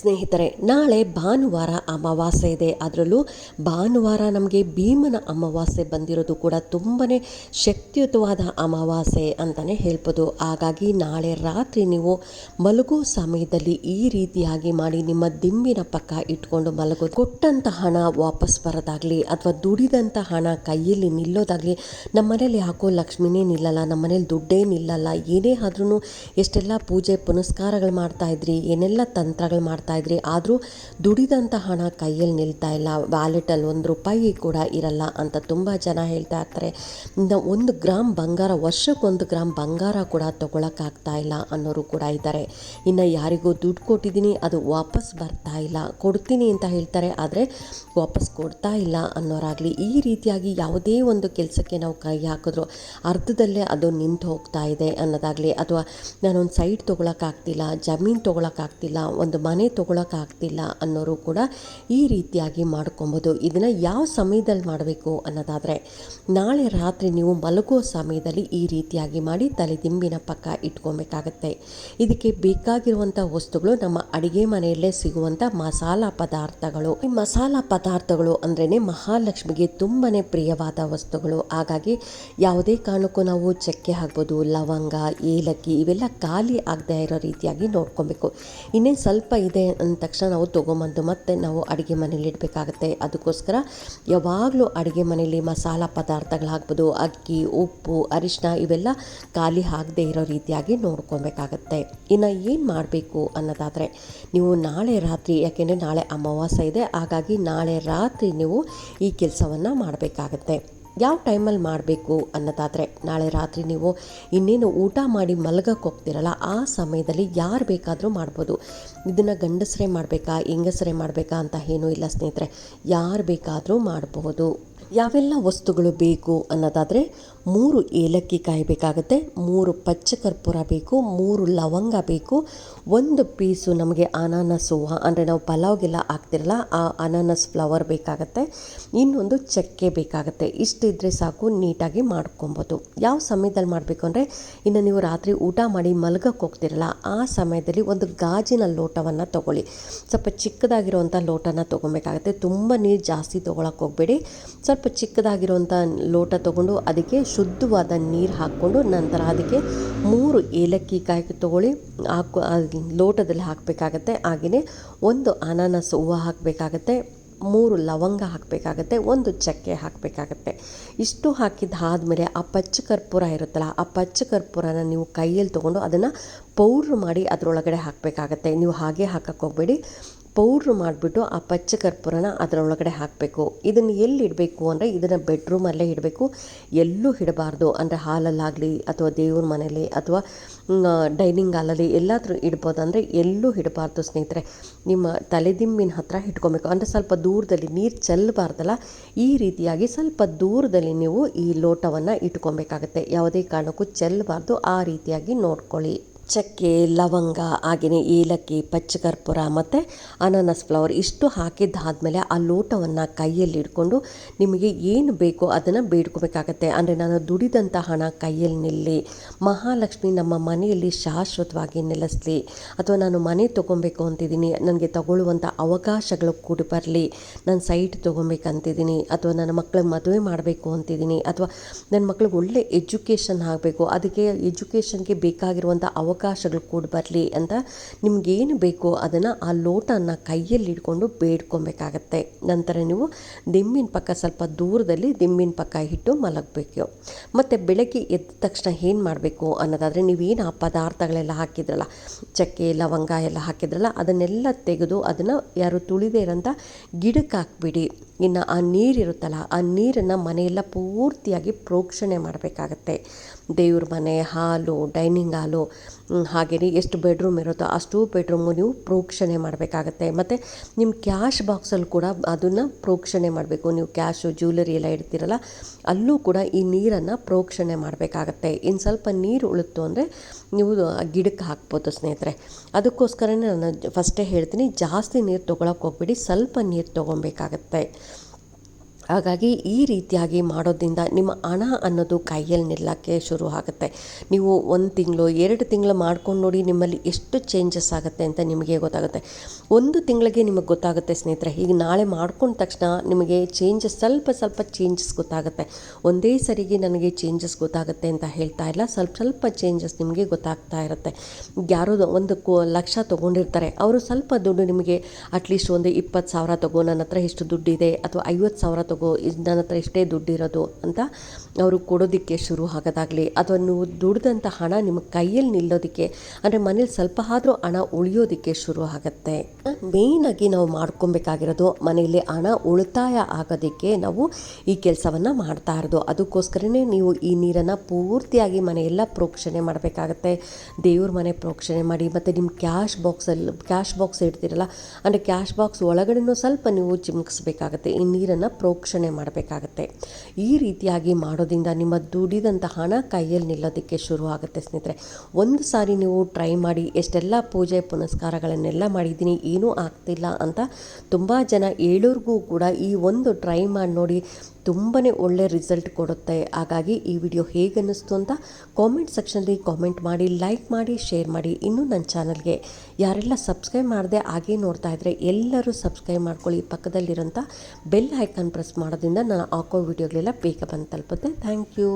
ಸ್ನೇಹಿತರೆ, ನಾಳೆ ಭಾನುವಾರ ಅಮಾವಾಸ್ಯೆ ಇದೆ. ಅದರಲ್ಲೂ ಭಾನುವಾರ ನಮಗೆ ಭೀಮನ ಅಮಾವಾಸ್ಯೆ ಬಂದಿರೋದು ಕೂಡ ತುಂಬಾ ಶಕ್ತಿಯುತವಾದ ಅಮಾವಾಸ್ಯೆ ಅಂತಲೇ ಹೇಳ್ಬೋದು. ಹಾಗಾಗಿ ನಾಳೆ ರಾತ್ರಿ ನೀವು ಮಲಗೋ ಸಮಯದಲ್ಲಿ ಈ ರೀತಿಯಾಗಿ ಮಾಡಿ ನಿಮ್ಮ ದಿಂಬಿನ ಪಕ್ಕ ಇಟ್ಕೊಂಡು ಮಲಗೋದು ಕೊಟ್ಟಂಥ ಹಣ ವಾಪಸ್ ಬರೋದಾಗಲಿ ಅಥವಾ ದುಡಿದಂಥ ಹಣ ಕೈಯಲ್ಲಿ ನಿಲ್ಲೋದಾಗಲಿ ನಮ್ಮ ಮನೇಲಿ ಯಾಕೋ ಲಕ್ಷ್ಮಿನೇ ನಿಲ್ಲಲ್ಲ, ನಮ್ಮ ಮನೇಲಿ ದುಡ್ಡೇ ನಿಲ್ಲಲ್ಲ, ಏನೇ ಆದ್ರೂ ಎಷ್ಟೆಲ್ಲ ಪೂಜೆ ಪುನಸ್ಕಾರಗಳು ಮಾಡ್ತಾ ಇದ್ರಿ, ಏನೆಲ್ಲ ತಂತ್ರಗಳು ಮಾಡ್ತಾ ಇದ್ರಿ. ಆದರೂ ದುಡಿದಂಥ ಹಣ ಕೈಯಲ್ಲಿ ನಿಲ್ತಾ ಇಲ್ಲ. ವ್ಯಾಲೆಟಲ್ಲಿ ಒಂದು ರೂಪಾಯಿ ಕೂಡ ಇರಲ್ಲ ಅಂತ ತುಂಬ ಜನ ಹೇಳ್ತಾ ಇರ್ತಾರೆ. ಒಂದು ಗ್ರಾಮ್ ಬಂಗಾರ, ವರ್ಷಕ್ಕೊಂದು ಗ್ರಾಮ್ ಬಂಗಾರ ಕೂಡ ತೊಗೊಳಕ್ಕಾಗ್ತಾ ಇಲ್ಲ ಅನ್ನೋರು ಕೂಡ ಇದ್ದಾರೆ. ಇನ್ನು ಯಾರಿಗೂ ದುಡ್ಡು ಕೊಟ್ಟಿದ್ದೀನಿ, ಅದು ವಾಪಸ್ ಬರ್ತಾ ಇಲ್ಲ. ಕೊಡ್ತೀನಿ ಅಂತ ಹೇಳ್ತಾರೆ, ಆದರೆ ವಾಪಸ್ ಕೊಡ್ತಾ ಇಲ್ಲ ಅನ್ನೋರಾಗಲಿ. ಈ ರೀತಿಯಾಗಿ ಯಾವುದೇ ಒಂದು ಕೆಲಸಕ್ಕೆ ನಾವು ಕೈ ಹಾಕಿದ್ರು ಅರ್ಧದಲ್ಲೇ ಅದು ನಿಂತು ಹೋಗ್ತಾ ಇದೆ ಅನ್ನೋದಾಗಲಿ. ಅಥವಾ ನಾನೊಂದು ಸೈಟ್ ತೊಗೊಳಕ್ಕಾಗ್ತಿಲ್ಲ ಜಮೀನು ತೊಗೊಳಕ್ಕಾಗ್ತಿಲ್ಲ ಒಂದು ಮನೆ ತೊಗೊಳಕ್ಕಾಗ್ತಿಲ್ಲ ಅನ್ನೋರು ಕೂಡ ಈ ರೀತಿಯಾಗಿ ಮಾಡ್ಕೊಬೋದು. ಇದನ್ನು ಯಾವ ಸಮಯದಲ್ಲಿ ಮಾಡಬೇಕು ಅನ್ನೋದಾದರೆ, ನಾಳೆ ರಾತ್ರಿ ನೀವು ಮಲಗೋ ಸಮಯದಲ್ಲಿ ಈ ರೀತಿಯಾಗಿ ಮಾಡಿ ತಲೆ ದಿಂಬಿನ ಪಕ್ಕ ಇಟ್ಕೊಬೇಕಾಗತ್ತೆ. ಇದಕ್ಕೆ ಬೇಕಾಗಿರುವಂಥ ವಸ್ತುಗಳು ನಮ್ಮ ಅಡುಗೆ ಮನೆಯಲ್ಲೇ ಸಿಗುವಂಥ ಮಸಾಲ ಪದಾರ್ಥಗಳು. ಈ ಮಸಾಲ ಪದಾರ್ಥಗಳು ಅಂದ್ರೇ ಮಹಾಲಕ್ಷ್ಮಿಗೆ ತುಂಬಾ ಪ್ರಿಯವಾದ ವಸ್ತುಗಳು. ಹಾಗಾಗಿ ಯಾವುದೇ ಕಾರಣಕ್ಕೂ ನಾವು ಚಕ್ಕೆ ಹಾಕ್ಬೋದು, ಲವಂಗ, ಏಲಕ್ಕಿ ಇವೆಲ್ಲ ಖಾಲಿ ಆಗದೆ ಇರೋ ರೀತಿಯಾಗಿ ನೋಡ್ಕೊಬೇಕು. ಇನ್ನೇನು ಸ್ವಲ್ಪ ಇದೆ ಅಂದ ತಕ್ಷಣ ನಾವು ತೊಗೊಂಬಂದು ಮತ್ತೆ ನಾವು ಅಡುಗೆ ಮನೇಲಿ ಇಡಬೇಕಾಗತ್ತೆ. ಅದಕ್ಕೋಸ್ಕರ ಯಾವಾಗಲೂ ಅಡುಗೆ ಮನೇಲಿ ಮಸಾಲ ಪದಾರ್ಥಗಳು ಹಾಕ್ಬೋದು ಅಕ್ಕಿ, ಉಪ್ಪು ಅರಿಶಿನ ಇವೆಲ್ಲ ಖಾಲಿ ಆಗದೆ ಇರೋ ರೀತಿಯಾಗಿ ನೋಡ್ಕೊಬೇಕಾಗತ್ತೆ. ಇನ್ನು ಏನು ಮಾಡಬೇಕು ಅನ್ನೋದಾದರೆ, ನೀವು ನಾಳೆ ರಾತ್ರಿ, ಯಾಕೆಂದರೆ ನಾಳೆ ಅಮಾವಾಸ್ಯೆ ಇದೆ, ಹಾಗಾಗಿ ನಾಳೆ ರಾತ್ರಿ ನೀವು ಈ ಕೆಲಸವನ್ನು ಮಾಡಬೇಕಾಗತ್ತೆ. ಯಾವ ಟೈಮಲ್ಲಿ ಮಾಡಬೇಕು ಅನ್ನೋದಾದರೆ ನಾಳೆ ರಾತ್ರಿ ನೀವು ಇನ್ನೇನು ಊಟ ಮಾಡಿ ಮಲಗಕ್ಕೆ ಹೋಗ್ತಿರಲ್ಲ, ಆ ಸಮಯದಲ್ಲಿ ಯಾರು ಬೇಕಾದರೂ ಮಾಡ್ಬೋದು. ಇದನ್ನು ಗಂಡಸರೇ ಮಾಡಬೇಕಾ, ಹೆಂಗಸರೇ ಮಾಡಬೇಕಾ ಅಂತ ಏನೂ ಇಲ್ಲ ಸ್ನೇಹಿತರೆ. ಯಾರು ಬೇಕಾದರೂ ಮಾಡಬಹುದು ಯಾವೆಲ್ಲ ವಸ್ತುಗಳು ಬೇಕು ಅನ್ನೋದಾದರೆ ಮೂರು ಏಲಕ್ಕಿ ಕಾಯಿ ಬೇಕಾಗುತ್ತೆ, ಮೂರು ಪಚ್ಚ ಕರ್ಪೂರ ಬೇಕು, ಮೂರು ಲವಂಗ ಬೇಕು. ಒಂದು ಪೀಸು ನಮಗೆ ಅನಾನಸ್ ಅಂದರೆ ನಾವು ಪಲಾವ್ಗೆಲ್ಲ ಹಾಕ್ತಿರಲ್ಲ, ಆ ಅನಾನಸ್ ಫ್ಲವರ್ ಬೇಕಾಗತ್ತೆ. ಇನ್ನೊಂದು ಚಕ್ಕೆ ಬೇಕಾಗುತ್ತೆ. ಇಷ್ಟಿದ್ರೆ ಸಾಕು, ನೀಟಾಗಿ ಮಾಡ್ಕೊಬೋದು. ಯಾವ ಸಮಯದಲ್ಲಿ ಮಾಡಬೇಕು ಅಂದರೆ, ಇನ್ನು ನೀವು ರಾತ್ರಿ ಊಟ ಮಾಡಿ ಮಲಗಕ್ಕೆ ಹೋಗ್ತಿರಲ್ಲ, ಆ ಸಮಯದಲ್ಲಿ ಒಂದು ಗಾಜಿನ ಲೋಟವನ್ನು ತೊಗೊಳ್ಳಿ. ಸ್ವಲ್ಪ ಚಿಕ್ಕದಾಗಿರುವಂಥ ಲೋಟನ ತೊಗೊಬೇಕಾಗತ್ತೆ. ತುಂಬ ನೀರು ಜಾಸ್ತಿ ತೊಗೊಳಕ್ಕೆ ಹೋಗಬೇಡಿ. ಸ್ವಲ್ಪ ಚಿಕ್ಕದಾಗಿರುವಂಥ ಲೋಟ ತೊಗೊಂಡು ಅದಕ್ಕೆ ಶುದ್ಧವಾದ ನೀರು ಹಾಕ್ಕೊಂಡು ನಂತರ ಅದಕ್ಕೆ ಮೂರು ಏಲಕ್ಕಿ ಕಾಯಿ ತೊಗೊಳ್ಳಿ. ಹಾಕು ಲೋಟದಲ್ಲಿ ಹಾಕಬೇಕಾಗತ್ತೆ. ಹಾಗೆಯೇ ಒಂದು ಅನಾನಸ್ ಹೂವು ಹಾಕಬೇಕಾಗತ್ತೆ, ಮೂರು ಲವಂಗ ಹಾಕಬೇಕಾಗತ್ತೆ, ಒಂದು ಚಕ್ಕೆ ಹಾಕಬೇಕಾಗತ್ತೆ. ಇಷ್ಟು ಹಾಕಿದ್ದಾದಮೇಲೆ ಆ ಪಚ್ಚ ಕರ್ಪೂರ ಇರುತ್ತಲ್ಲ, ಆ ಪಚ್ಚ ಕರ್ಪೂರನ ನೀವು ಕೈಯಲ್ಲಿ ತೊಗೊಂಡು ಅದನ್ನು ಪೌಡ್ರ್ ಮಾಡಿ ಅದರೊಳಗಡೆ ಹಾಕಬೇಕಾಗತ್ತೆ. ನೀವು ಹಾಗೆ ಹಾಕಕ್ಕೆ ಹೋಗಬೇಡಿ. ಪೌಡ್ರ್ ಮಾಡಿಬಿಟ್ಟು ಆ ಪಚ್ಚ ಕರ್ಪೂರನ ಅದರೊಳಗಡೆ ಹಾಕಬೇಕು. ಇದನ್ನು ಎಲ್ಲಿ ಇಡಬೇಕು ಅಂದರೆ ಇದನ್ನು ಬೆಡ್ರೂಮಲ್ಲೇ ಇಡಬೇಕು. ಎಲ್ಲೂ ಇಡಬಾರ್ದು. ಅಂದರೆ ಹಾಲಲ್ಲಾಗಲಿ ಅಥವಾ ದೇವ್ರ ಮನೇಲಿ ಅಥವಾ ಡೈನಿಂಗ್ ಹಾಲಲ್ಲಿ ಎಲ್ಲಾದರೂ ಇಡ್ಬೋದು ಅಂದರೆ ಎಲ್ಲೂ ಇಡಬಾರ್ದು ಸ್ನೇಹಿತರೆ. ನಿಮ್ಮ ತಲೆದಿಂಬಿನ ಹತ್ರ ಇಟ್ಕೊಬೇಕು. ಅಂದರೆ ಸ್ವಲ್ಪ ದೂರದಲ್ಲಿ ನೀರು ಚೆಲ್ಲಬಾರ್ದಲ್ಲ ಈ ರೀತಿಯಾಗಿ ಸ್ವಲ್ಪ ದೂರದಲ್ಲಿ ನೀವು ಈ ಲೋಟವನ್ನು ಇಟ್ಕೊಬೇಕಾಗತ್ತೆ. ಯಾವುದೇ ಕಾರಣಕ್ಕೂ ಚೆಲ್ಲಬಾರ್ದು ಆ ರೀತಿಯಾಗಿ ನೋಡ್ಕೊಳ್ಳಿ. ಚಕ್ಕೆ, ಲವಂಗ ಹಾಗೆಯೇ ಏಲಕ್ಕಿ ಪಚ್ಚ ಕರ್ಪೂರ ಮತ್ತು ಅನಾನಸ್ ಫ್ಲವರ್ ಇಷ್ಟು ಹಾಕಿದ್ದಾದಮೇಲೆ ಆ ಲೋಟವನ್ನು ಕೈಯಲ್ಲಿ ಇಟ್ಕೊಂಡು ನಿಮಗೆ ಏನು ಬೇಕೋ ಅದನ್ನು ಬೇಡ್ಕೋಬೇಕಾಗತ್ತೆ. ಅಂದರೆ ನಾನು ದುಡಿದಂಥ ಹಣ ಕೈಯಲ್ಲಿ ನಿಲ್ಲಿ, ಮಹಾಲಕ್ಷ್ಮಿ ನಮ್ಮ ಮನೆಯಲ್ಲಿ ಶಾಶ್ವತವಾಗಿ ನೆಲೆಸಲಿ, ಅಥವಾ ನಾನು ಮನೆ ತೊಗೊಬೇಕು ಅಂತಿದ್ದೀನಿ, ನನಗೆ ತಗೊಳ್ಳುವಂಥ ಅವಕಾಶಗಳು ಕೂಡ ಬರಲಿ, ನಾನು ಸೈಟ್ ತೊಗೊಬೇಕಂತಿದ್ದೀನಿ ಅಥವಾ ನನ್ನ ಮಕ್ಕಳಿಗೆ ಮದುವೆ ಮಾಡಬೇಕು ಅಂತಿದ್ದೀನಿ, ಅಥವಾ ನನ್ನ ಮಕ್ಳಿಗೆ ಒಳ್ಳೆ ಎಜುಕೇಷನ್ ಆಗಬೇಕು, ಅದಕ್ಕೆ ಎಜುಕೇಷನ್ಗೆ ಬೇಕಾಗಿರುವಂಥ ಅವ ಅವಕಾಶಗಳು ಕೂಡ ಬರಲಿ ಅಂತ ನಿಮಗೇನು ಬೇಕೋ ಅದನ್ನು ಆ ಲೋಟನ ಕೈಯಲ್ಲಿ ಹಿಡ್ಕೊಂಡು ಬೇಡ್ಕೊಬೇಕಾಗತ್ತೆ. ನಂತರ ನೀವು ದಿಂಬಿನ ಪಕ್ಕ ಸ್ವಲ್ಪ ದೂರದಲ್ಲಿ ದಿಂಬಿನ ಪಕ್ಕ ಇಟ್ಟು ಮಲಗಬೇಕು. ಮತ್ತು ಬೆಳಗ್ಗೆ ಎದ್ದ ತಕ್ಷಣ ಏನು ಮಾಡಬೇಕು ಅನ್ನೋದಾದರೆ ನೀವೇನು ಆ ಪದಾರ್ಥಗಳೆಲ್ಲ ಹಾಕಿದ್ರಲ್ಲ, ಚಕ್ಕೆ, ಲವಂಗ ಎಲ್ಲ ಹಾಕಿದ್ರಲ್ಲ, ಅದನ್ನೆಲ್ಲ ತೆಗೆದು ಅದನ್ನು ಯಾರು ತುಳಿದೇ ಇರೋಂಥ ಗಿಡಕ್ಕೆ ಹಾಕ್ಬಿಡಿ. ಇನ್ನು ಆ ನೀರಿರುತ್ತಲ್ಲ ಆ ನೀರನ್ನು ಮನೆಯೆಲ್ಲ ಪೂರ್ತಿಯಾಗಿ ಪ್ರೋಕ್ಷಣೆ ಮಾಡಬೇಕಾಗತ್ತೆ. ದೇವ್ರ ಮನೆ, ಹಾಲು, ಡೈನಿಂಗ್ ಹಾಲು ಹಾಗೆಯೇ ಎಷ್ಟು ಬೆಡ್ರೂಮ್ ಇರುತ್ತೋ ಅಷ್ಟು ಬೆಡ್ರೂಮು ನೀವು ಪ್ರೋಕ್ಷಣೆ ಮಾಡಬೇಕಾಗತ್ತೆ. ಮತ್ತು ನಿಮ್ಮ ಕ್ಯಾಶ್ ಬಾಕ್ಸಲ್ಲಿ ಕೂಡ ಅದನ್ನು ಪ್ರೋಕ್ಷಣೆ ಮಾಡಬೇಕು. ನೀವು ಕ್ಯಾಶು ಜ್ಯುವೆಲರಿ ಎಲ್ಲ ಇಡ್ತೀರಲ್ಲ, ಅಲ್ಲೂ ಕೂಡ ಈ ನೀರನ್ನು ಪ್ರೋಕ್ಷಣೆ ಮಾಡಬೇಕಾಗತ್ತೆ. ಇನ್ನು ಸ್ವಲ್ಪ ನೀರು ಉಳಿತು ಅಂದರೆ ನೀವು ಗಿಡಕ್ಕೆ ಹಾಕ್ಬೋದು ಸ್ನೇಹಿತರೆ. ಅದಕ್ಕೋಸ್ಕರನೇ ನಾನು ಫಸ್ಟೇ ಹೇಳ್ತೀನಿ, ಜಾಸ್ತಿ ನೀರು ತೊಗೊಳಕ್ಕೆ ಹೋಗ್ಬೇಡಿ, ಸ್ವಲ್ಪ ನೀರು ತೊಗೊಬೇಕಾಗತ್ತೆ ಹಾಗಾಗಿ ಈ ರೀತಿಯಾಗಿ ಮಾಡೋದ್ರಿಂದ ನಿಮ್ಮ ಹಣ ಅನ್ನೋದು ಕೈಯಲ್ಲಿ ನಿಲ್ಲಕ್ಕೆ ಶುರು ಆಗುತ್ತೆ. ನೀವು ಒಂದು ತಿಂಗಳು, ಎರಡು ತಿಂಗಳು ಮಾಡ್ಕೊಂಡು ನೋಡಿ ನಿಮ್ಮಲ್ಲಿ ಎಷ್ಟು ಚೇಂಜಸ್ ಆಗುತ್ತೆ ಅಂತ ನಿಮಗೆ ಗೊತ್ತಾಗುತ್ತೆ. ಒಂದು ತಿಂಗಳಿಗೆ ನಿಮಗೆ ಗೊತ್ತಾಗುತ್ತೆ ಸ್ನೇಹಿತರೆ, ಈಗ ನಾಳೆ ಮಾಡ್ಕೊಂಡ ತಕ್ಷಣ ನಿಮಗೆ ಚೇಂಜಸ್ ಸ್ವಲ್ಪ ಸ್ವಲ್ಪ ಚೇಂಜಸ್ ಗೊತ್ತಾಗುತ್ತೆ. ಒಂದೇ ಸರಿಗೆ ನನಗೆ ಚೇಂಜಸ್ ಗೊತ್ತಾಗುತ್ತೆ ಅಂತ ಹೇಳ್ತಾ ಇಲ್ಲ. ಸ್ವಲ್ಪ ಸ್ವಲ್ಪ ಚೇಂಜಸ್ ನಿಮಗೆ ಗೊತ್ತಾಗ್ತಾ ಇರುತ್ತೆ. ಯಾರೋ ಒಂದು ಲಕ್ಷ ತೊಗೊಂಡಿರ್ತಾರೆ. ಅವರು ಸ್ವಲ್ಪ ದುಡ್ಡು ನಿಮಗೆ ಅಟ್ಲೀಸ್ಟ್ ಒಂದು ಇಪ್ಪತ್ತು ಸಾವಿರ ತಗೋ, ನನ್ನ ಹತ್ರ ಇಷ್ಟು ದುಡ್ಡಿದೆ ಅಥವಾ ಐವತ್ತು ಸಾವಿರ ತಗೋ ಇದ್ ನನ್ನ ಹತ್ರ ಇಷ್ಟೇ ದುಡ್ಡಿರೋದು ಅಂತ ಅವರು ಕೊಡೋದಕ್ಕೆ ಶುರು ಆಗೋದಾಗಲಿ. ಅಥವಾ ನೀವು ದುಡ್ದಂಥ ಹಣ ನಿಮ್ಮ ಕೈಯಲ್ಲಿ ನಿಲ್ಲೋದಕ್ಕೆ, ಅಂದರೆ ಮನೇಲಿ ಸ್ವಲ್ಪ ಆದರೂ ಹಣ ಉಳಿಯೋದಕ್ಕೆ ಶುರು ಆಗುತ್ತೆ. ಮೇಯ್ನಾಗಿ ನಾವು ಮಾಡ್ಕೊಬೇಕಾಗಿರೋದು ಮನೆಯಲ್ಲಿ ಹಣ ಉಳಿತಾಯ ಆಗೋದಕ್ಕೆ ನಾವು ಈ ಕೆಲಸವನ್ನು ಮಾಡ್ತಾ ಇರೋದು. ಅದಕ್ಕೋಸ್ಕರನೇ ನೀವು ಈ ನೀರನ್ನು ಪೂರ್ತಿಯಾಗಿ ಮನೆಯೆಲ್ಲ ಪ್ರೋಕ್ಷಣೆ ಮಾಡಬೇಕಾಗತ್ತೆ. ದೇವ್ರ ಮನೆ ಪ್ರೋಕ್ಷಣೆ ಮಾಡಿ, ಮತ್ತು ನಿಮ್ಮ ಕ್ಯಾಶ್ ಬಾಕ್ಸಲ್ಲಿ ಕ್ಯಾಶ್ ಬಾಕ್ಸ್ ಇಡ್ತೀರಲ್ಲ, ಅಂದರೆ ಕ್ಯಾಶ್ ಬಾಕ್ಸ್ ಒಳಗಡೆನೂ ಸ್ವಲ್ಪ ನೀವು ಚಿಮುಕಿಸ್ಬೇಕಾಗತ್ತೆ. ಈ ನೀರನ್ನು ಪ್ರೋಕ್ಷಣೆ ಮಾಡಬೇಕಾಗತ್ತೆ. ಈ ರೀತಿಯಾಗಿ ಮಾಡೋದ್ರಿಂದ ನಿಮ್ಮ ದುಡಿದಂಥ ಹಣ ಕೈಯಲ್ಲಿ ನಿಲ್ಲೋದಕ್ಕೆ ಶುರು ಆಗುತ್ತೆ ಸ್ನೇಹಿತರೆ. ಒಂದು ಸಾರಿ ನೀವು ಟ್ರೈ ಮಾಡಿ, ಎಷ್ಟೆಲ್ಲ ಪೂಜೆ ಪುನಸ್ಕಾರಗಳನ್ನೆಲ್ಲ ಮಾಡಿದ್ದೀನಿ ಏನೂ ಆಗ್ತಿಲ್ಲ ಅಂತ ತುಂಬ ಜನ ಹೇಳೋರ್ಗೂ ಕೂಡ ಈ ಒಂದು ಟ್ರೈ ಮಾಡಿ ನೋಡಿ ತುಂಬಾ ಒಳ್ಳೆ ರಿಸಲ್ಟ್ ಕೊಡುತ್ತೆ. ಹಾಗಾಗಿ ಈ ವಿಡಿಯೋ ಹೇಗೆ ಅನ್ನಿಸ್ತು ಅಂತ ಕಾಮೆಂಟ್ ಸೆಕ್ಷನಲ್ಲಿ ಕಾಮೆಂಟ್ ಮಾಡಿ ಲೈಕ್ ಮಾಡಿ ಶೇರ್ ಮಾಡಿ ಇನ್ನೂ ನನ್ನ ಚಾನಲ್ಗೆ ಯಾರೆಲ್ಲ ಸಬ್ಸ್ಕ್ರೈಬ್ ಮಾಡದೆ ಹಾಗೆ ನೋಡ್ತಾ ಇದ್ದರೆ ಎಲ್ಲರೂ ಸಬ್ಸ್ಕ್ರೈಬ್ ಮಾಡ್ಕೊಳ್ಳಿ. ಪಕ್ಕದಲ್ಲಿರೋಂಥ ಬೆಲ್ ಐಕಾನ್ ಪ್ರೆಸ್ ಮಾಡೋದ್ರಿಂದ ನಾನು ಹಾಕೋ ವಿಡಿಯೋಗಳೆಲ್ಲ ಬೇಗ ಬಂದು ತಲುಪುತ್ತೆ. Thank you